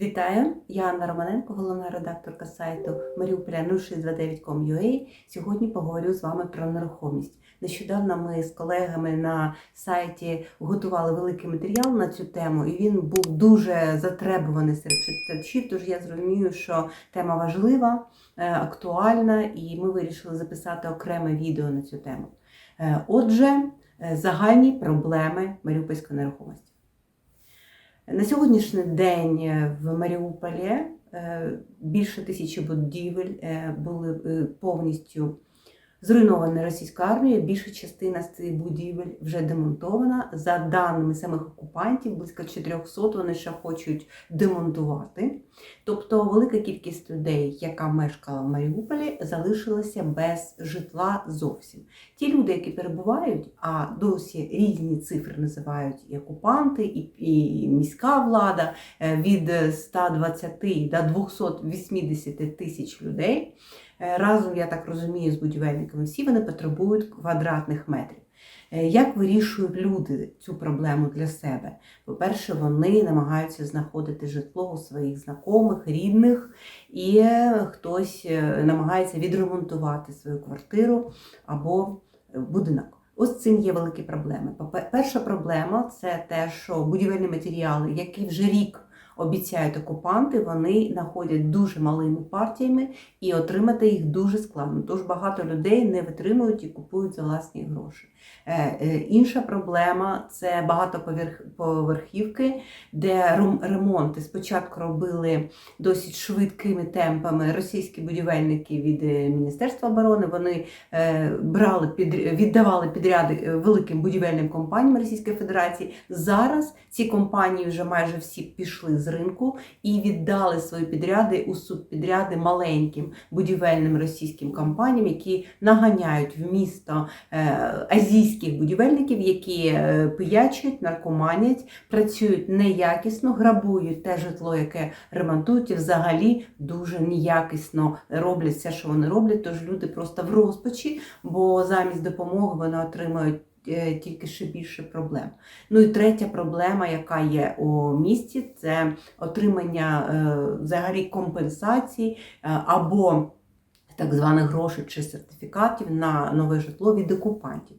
Вітаю! Я Анна Романенко, головна редакторка сайту mariupolia0629.com.ua. Сьогодні поговорю з вами про нерухомість. Нещодавно ми з колегами на сайті готували великий матеріал на цю тему, і він був дуже затребуваний серед читачів. Тож я зрозумію, що тема важлива, е, актуальна, і ми вирішили записати окреме відео на цю тему. Е, Отже, е, загальні проблеми маріупольської нерухомості. На сьогоднішній день е, в Маріуполі е, більше тисячі будівель е, були повністю зруйновані російською армією. Більша частина з цих будівель вже демонтована. За даними самих окупантів, близько 400 вони ще хочуть демонтувати. Тобто велика кількість людей, яка мешкала в Маріуполі, залишилася без житла зовсім. Ті люди, які перебувають, а досі різні цифри називають і окупанти, і, і міська влада е, від 120 до 280 тисяч людей. Е, Разом, я так розумію, з будівельниками всі вони потребують квадратних метрів. Е, Як вирішують люди цю проблему для себе? По-перше, вони намагаються знаходити житло у своїх знайомих, рідних, і е, хтось намагається відремонтувати свою квартиру або будинок. Ось цим є великі проблеми. Перша проблема це те, що будівельні матеріали, які вже рік обіцяють окупанти, вони знаходять дуже малими партіями і отримати їх дуже складно. Тож багато людей не витримують і купують за власні гроші. Е, е, Інша проблема це багатоповерхівки, де ремонти спочатку робили досить швидкими темпами російські будівельники від е, Міністерства оборони. Вони брали під віддавали підряди великим будівельним компаніям Російської Федерації. Зараз ці компанії вже майже всі пішли ринку і віддали свої підряди у субпідряди маленьким будівельним російським компаніям, які наганяють в місто е, азійських будівельників, які е, пиячать, наркоманять, працюють неякісно, грабують те житло, яке ремонтують, і взагалі дуже неякісно роблять все, що вони роблять. Тож люди просто в розпачі, бо замість допомоги вони отримують. Е, Тільки ще більше проблем. Ну і третя проблема, яка є у місті, це отримання е, взагалі компенсацій е, або так званих грошей чи сертифікатів на нове житло від окупантів.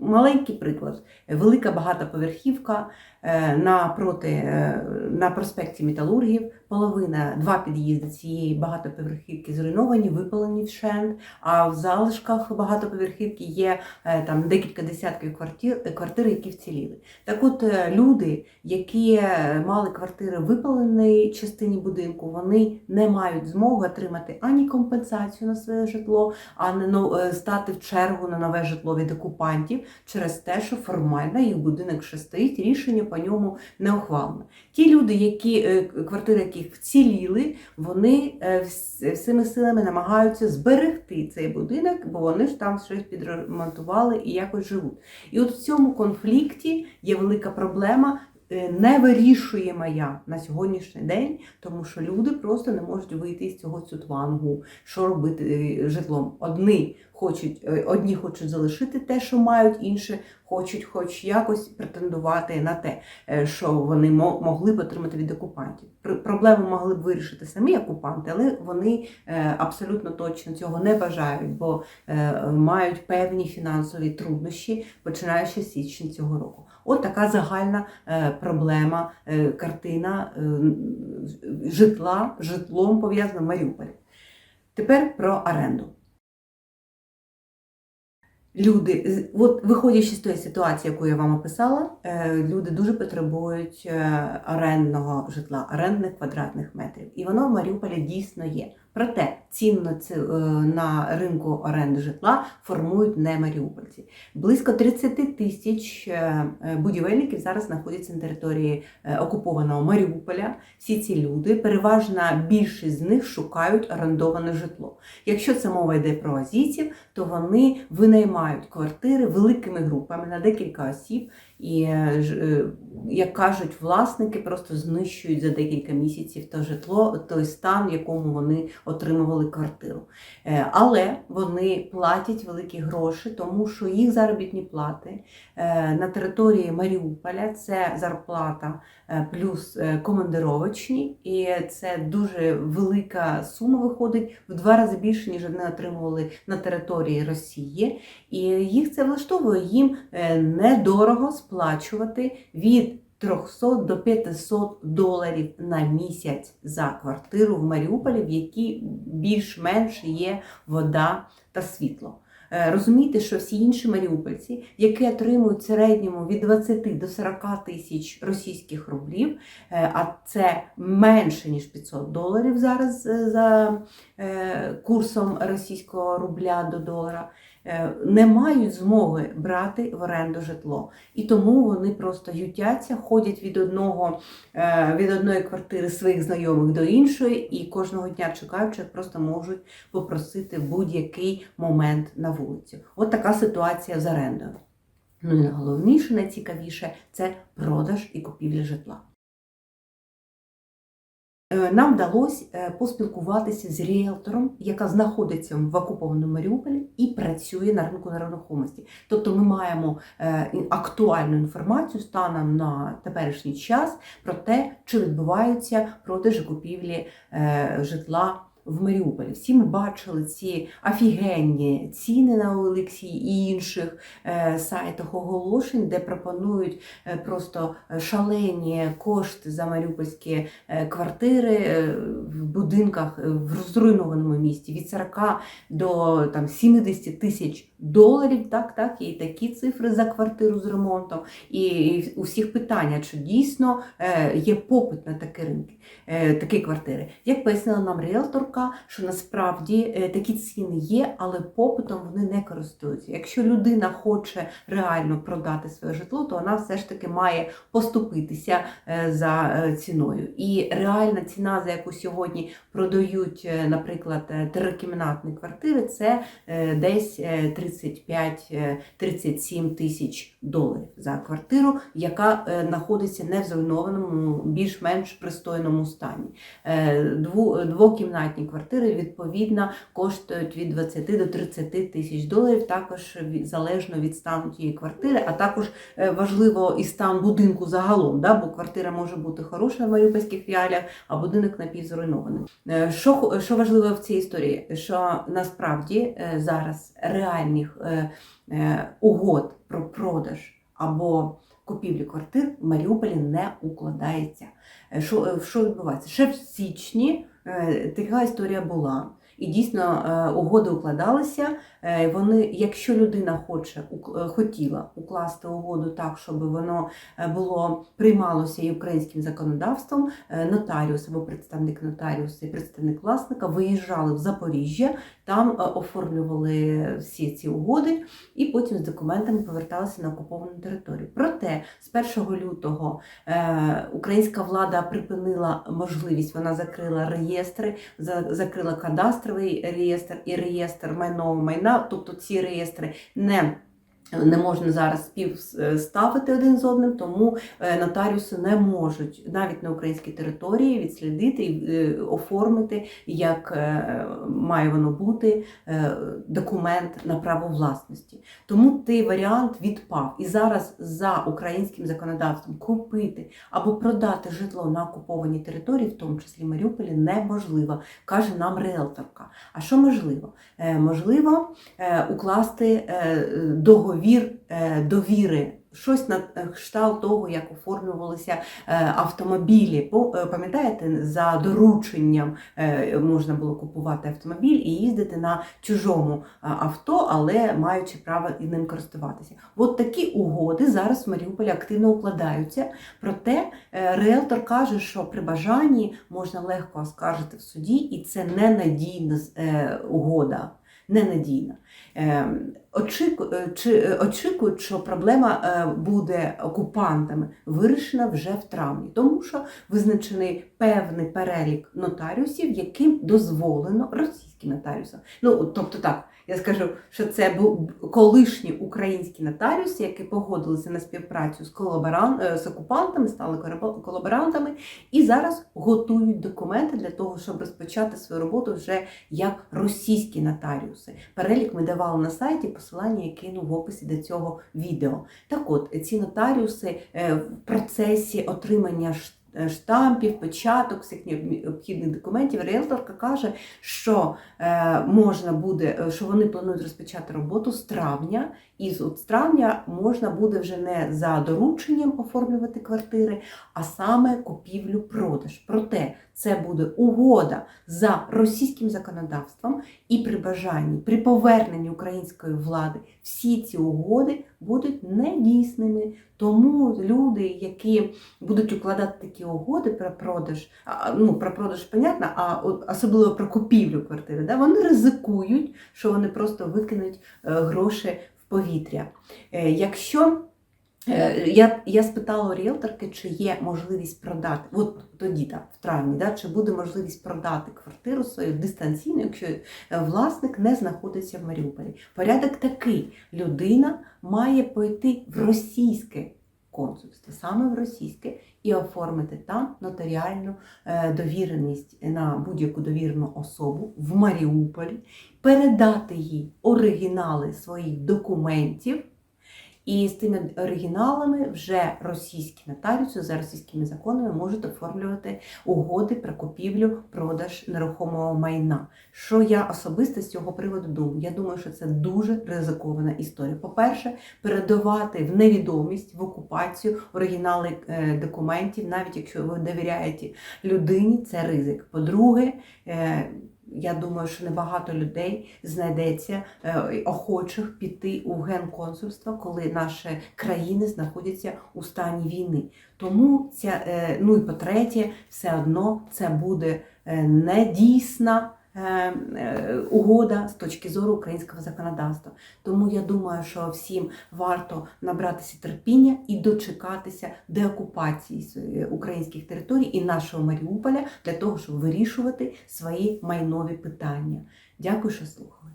Маленький приклад: велика багатоповерхівка е, напроти е, на проспекті Металургів. Половина, два під'їзди цієї багатоповерхівки зруйновані, випалені вщент. А в залишках багатоповерхівки є е, там декілька десятків квартир, квартир, які вціліли. Так от люди, які мали квартири в випаленій частині будинку, вони не мають змоги отримати ані компенсацію на своє житло, а е, стати в чергу на нове житло від окупантів через те, що формально їх будинок ще стоїть, рішення по ньому не ухвалено. Ті люди, які е, квартири яких вціліли, вони е, всіми силами намагаються зберегти цей будинок, бо вони ж там щось підремонтували і якось живуть. І от в цьому конфлікті є велика проблема. е, Не вирішує я на сьогоднішній день, тому що люди просто не можуть вийти з цього цютлангу, що робити житлом. Одні хочуть, е, одні хочуть залишити те, що мають, інші хочуть, хоч якось претендувати на те, е, що вони могли б отримати від окупантів. Пр- Проблему могли б вирішити самі окупанти, але вони е, абсолютно точно цього не бажають, бо мають певні фінансові труднощі, починаючи з січня цього року. От така загальна проблема, картина житла, житлом пов'язана в Маріуполі. Тепер про оренду. Люди, от виходячи з тої ситуації, яку я вам описала, е, люди дуже потребують е, орендного житла, орендних квадратних метрів. І воно в Маріуполі дійсно є. Проте ціну ці- е, на ринку оренди житла формують не маріупольці. Близько 30 тисяч е, е, будівельників зараз знаходяться на території окупованого Маріуполя. Всі ці люди, переважна більшість з них шукають орендоване житло. Якщо це мова йде про азійців, то вони винаймають квартири великими групами на декілька осіб, і, е, е, як кажуть, власники просто знищують за декілька місяців то житло, той стан, в якому вони отримували квартиру. Е, Але вони платять великі гроші, тому що їх заробітні плати на території Маріуполя це зарплата плюс командировочні, і це дуже велика сума виходить в два рази більше, ніж вони отримували на території Росії. І їх це влаштовує їм недорого сплачувати від 300 до 500 доларів на місяць за квартиру в Маріуполі, в якій більш-менш є вода та світло. Е, Розумієте, що всі інші маріупольці, які отримують в середньому від 20 до 40 тисяч російських рублів, е, а це менше ніж 500 доларів зараз е, за курсом російського рубля до долара, не мають змоги брати в оренду житло. І тому вони просто ютяться, ходять від одного е, від одної квартири своїх знайомих до іншої, і кожного дня чекаючи, просто можуть попросити будь-який момент на вулицю. От така ситуація з орендою. Ну і найголовніше, найцікавіше це продаж і купівля житла. Е, Нам вдалося е, поспілкуватися з ріелтором, яка знаходиться в окупованому Маріуполі і працює на ринку нерухомості. Тобто ми маємо е, актуальну інформацію станом на теперішній час про те, чи відбуваються продажі купівлі житла. В Маріуполі всі ми бачили ці офігенні ціни на Олексі і інших е, сайтах оголошень, де пропонують е, просто шалені кошти за маріупольські е, квартири в будинках в розруйнованому місті від 40 до там 70 тисяч доларів. Так, так, і такі цифри за квартиру з ремонтом. І, у всіх питання, чи дійсно є попит на такі ринки, такі квартири. Як пояснила нам ріелторка, що насправді е, такі ціни є, але попитом вони не користуються. Якщо людина хоче реально продати своє житло, то вона все ж таки має поступитися е, за е, ціною. І реальна ціна, за яку сьогодні продають, наприклад, трикімнатні квартири, це десь е, 35-37 тисяч доларів за квартиру, яка знаходиться не в зруйнованому, більш-менш пристойному стані. Дву- Двокімнатні квартири відповідно коштують від 20 до 30 тисяч доларів, також залежно від стану тієї квартири, а також е, важливо і стан будинку загалом, да, бо квартира може бути хороша в маріупольських реаліях, а будинок напівзруйнований. Е, Що, що важливо в цій історії? Що насправді е, зараз реальних угод про продаж або купівлі квартир в Маріуполі не укладається. Що, що відбувається? Ще в січні така історія була. І дійсно е, угоди укладалися. Е, Вони, якщо людина хоче е, хотіла укласти угоду так, щоб воно було приймалося і українським законодавством, нотаріус або представник нотаріуса і представник власника виїжджали в Запоріжжя, там оформлювали всі ці угоди і потім з документами поверталися на окуповану територію. Проте з 1 лютого українська влада припинила можливість, вона закрила реєстри, за- закрила кадастровий реєстр і реєстр майнового майна, тобто ці реєстри не не можна зараз співставити один з одним, тому е, нотаріуси не можуть навіть на українській території відслідити і е, оформити, як е, має воно бути е, документ на право власності. Тому той варіант відпав. І зараз за українським законодавством купити або продати житло на окупованій території, в тому числі Маріуполі, неможливо, каже нам риелторка. А що можливо? Е, Можливо е, укласти е, договір е, довіри. Щось на кшталт того, як оформлювалися е, автомобілі. Е, Пам'ятаєте, за дорученням е, можна було купувати автомобіль і їздити на чужому е, авто, але маючи право і ним користуватися. От такі угоди зараз в Маріуполі активно укладаються. Проте е, риелтор каже, що при бажанні можна легко оскаржити в суді, і це ненадійна е, угода. Ненадійна. Е, е, очікують, що проблема е, буде окупантами вирішена вже в травні, тому що визначений певний перелік нотаріусів, яким дозволено російським нотаріусам. Ну тобто так. Я скажу, що це був колишні українські нотаріуси, які погодилися на співпрацю з колаборан... з окупантами, стали колаборантами і зараз готують документи для того, щоб розпочати свою роботу вже як російські нотаріуси. Перелік ми давали на сайті, посилання я кину в описі до цього відео. Так от, ці нотаріуси е, в процесі отримання е, штампів, печаток, всіх необхідних документів, ріелторка каже, що е, можна буде, що вони планують розпочати роботу з травня, і з травня можна буде вже не за дорученням оформлювати квартири, а саме купівлю-продаж. Проте це буде угода за російським законодавством, і при бажанні, при поверненні української влади, всі ці угоди будуть недійсними. Тому люди, які будуть укладати такі угоди про продаж, ну про продаж, понятно, а особливо про купівлю квартири, да, вони ризикують, що вони просто викинуть е, гроші в повітря. Е, Якщо Я, я спитала у ріелторки, чи є можливість продати, от тоді, так, в травні, да, чи буде можливість продати квартиру свою дистанційно, якщо е, власник не знаходиться в Маріуполі. Порядок такий: людина має пойти в російське консульство, саме в російське, і оформити там нотаріальну е, довіреність на будь-яку довірену особу в Маріуполі, передати їй оригінали своїх документів. І з тими оригіналами вже російські нотаріуси за російськими законами можуть оформлювати угоди про купівлю, продаж нерухомого майна. Що я особисто з цього приводу думаю? Я думаю, що це дуже ризикована історія. По-перше, передавати в невідомість в окупацію оригінали е, документів, навіть якщо ви довіряєте людині, це ризик. По-друге, е, я думаю, що небагато людей знайдеться е, охочих піти у генконсульство, коли наші країни знаходяться у стані війни. Тому ця, е, ну і по-третє, все одно це буде е, недійсна. Е, е, Угода з точки зору українського законодавства. Тому я думаю, що всім варто набратися терпіння і дочекатися деокупації українських територій і нашого Маріуполя для того, щоб вирішувати свої майнові питання. Дякую, що слухали.